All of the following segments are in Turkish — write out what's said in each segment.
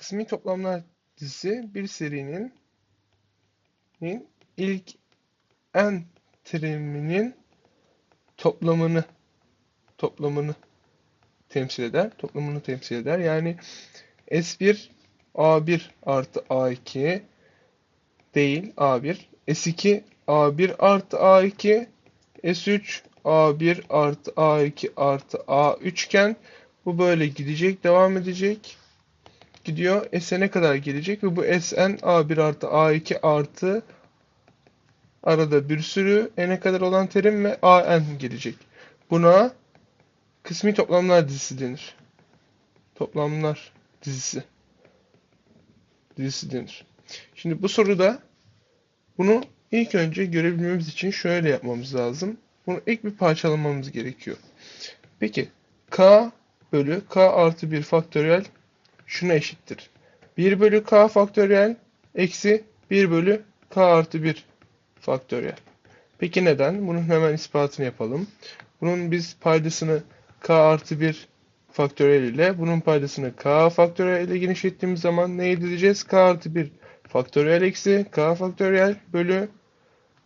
Kısmi toplamlar dizisi bir serinin nin ilk n teriminin toplamını toplamını temsil eder. Toplamını temsil eder. Yani S1 A1 artı A2 değil A1. S2 A1 artı A2 S3 A1 artı A2 artı A3 iken bu böyle gidecek, devam edecek. Gidiyor. S'e kadar gelecek ve bu Sn A1 artı A2 artı arada bir sürü n'e kadar olan terim ve an gelecek. Buna kısmi toplamlar dizisi denir. Toplamlar dizisi. Dizisi denir. Şimdi bu soruda bunu ilk önce görebilmemiz için şöyle yapmamız lazım. Bunu ilk bir parçalamamız gerekiyor. Peki k bölü k artı 1 faktöriyel şuna eşittir. 1 bölü k faktöriyel eksi 1 bölü k artı 1 faktöriyel. Peki neden? Bunun hemen ispatını yapalım. Bunun biz paydasını k artı 1 faktöriyel ile bunun paydasını k faktöriyel ile genişlettiğimiz zaman ne elde edeceğiz? k artı 1 faktöriyel eksi k faktöriyel bölü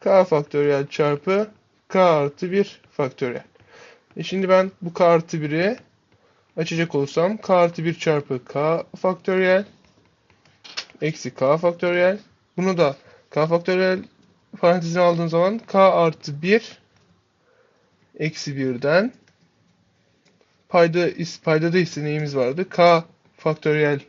k faktöriyel çarpı k artı 1 faktöriyel. E şimdi ben bu k artı 1'i açacak olursam k artı 1 çarpı k faktöriyel eksi k faktöriyel. Bunu da k faktöriyel parantezine aldığım zaman k artı 1 eksi 1'den payda, paydada ise neyimiz vardı? k faktöriyel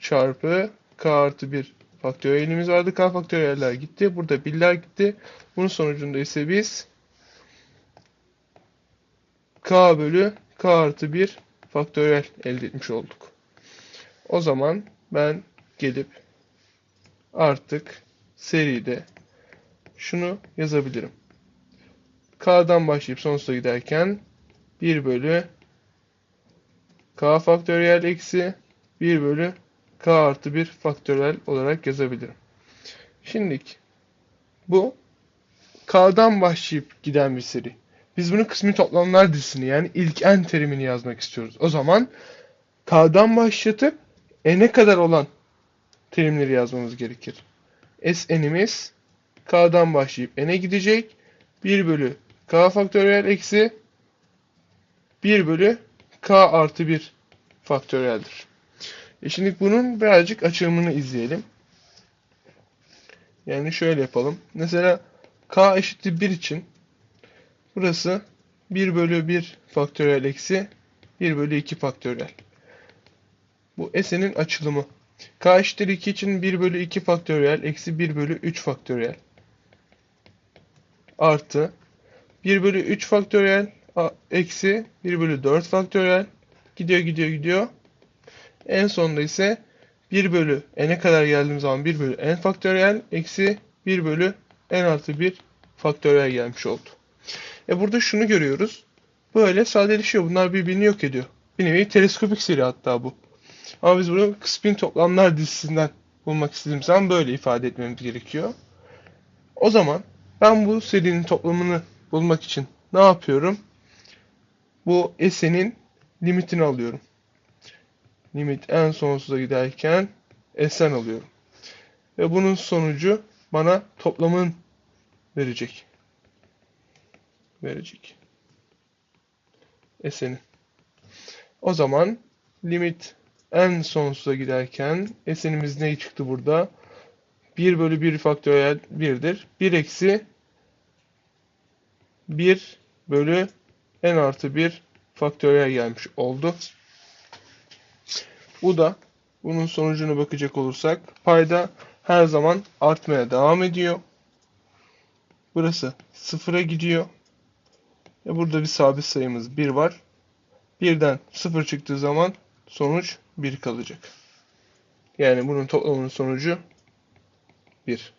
çarpı k artı 1 faktöriyelimiz vardı. k faktöriyeller gitti. Burada birler gitti. Bunun sonucunda ise biz k bölü k artı 1 faktöriyel elde etmiş olduk. O zaman ben gelip artık seride şunu yazabilirim. K'dan başlayıp sonsuza giderken 1 bölü K faktöriyel eksi 1 bölü K artı 1 faktöriyel olarak yazabilirim. Şimdilik bu K'dan başlayıp giden bir seri. Biz bunu kısmi toplamlar dizisini yani ilk n terimini yazmak istiyoruz. O zaman K'dan başlatıp n'e kadar olan terimleri yazmamız gerekir. Sn'imiz K'dan başlayıp n'e gidecek. 1 bölü K faktöriyel eksi 1 bölü K artı 1 faktöriyeldir. E şimdi bunun birazcık açılımını izleyelim. Yani şöyle yapalım. Mesela K eşittir 1 için burası 1 bölü 1 faktöriyel eksi 1 bölü 2 faktöriyel. Bu S'nin açılımı. K eşittir 2 için 1 bölü 2 faktöriyel eksi 1 bölü 3 faktöriyel artı 1 bölü 3 faktöriyel eksi 1 bölü 4 faktöriyel gidiyor gidiyor gidiyor. En sonunda ise 1 bölü n'e kadar geldiğim zaman 1 bölü n faktöriyel eksi 1 bölü n artı 1 faktöriyel gelmiş oldu. E burada şunu görüyoruz. Böyle sadeleşiyor. Bunlar birbirini yok ediyor. Bir nevi teleskopik seri hatta bu. Ama biz bunu kısmin toplamlar dizisinden bulmak istediğimiz zaman böyle ifade etmemiz gerekiyor. O zaman ben bu serinin toplamını bulmak için ne yapıyorum? Bu S'nin limitini alıyorum. Limit en sonsuza giderken S'n alıyorum. Ve bunun sonucu bana toplamın verecek. Verecek. S'nin. O zaman limit en sonsuza giderken S'nimiz ne çıktı burada? 1 bölü 1 faktöriyel 1'dir. 1 eksi 1 bölü n artı 1 faktöriyel gelmiş oldu. Bu da bunun sonucuna bakacak olursak payda her zaman artmaya devam ediyor. Burası sıfıra gidiyor. Ve burada bir sabit sayımız 1 var. Birden 0 çıktığı zaman sonuç 1 kalacak. Yani bunun toplamının sonucu 1.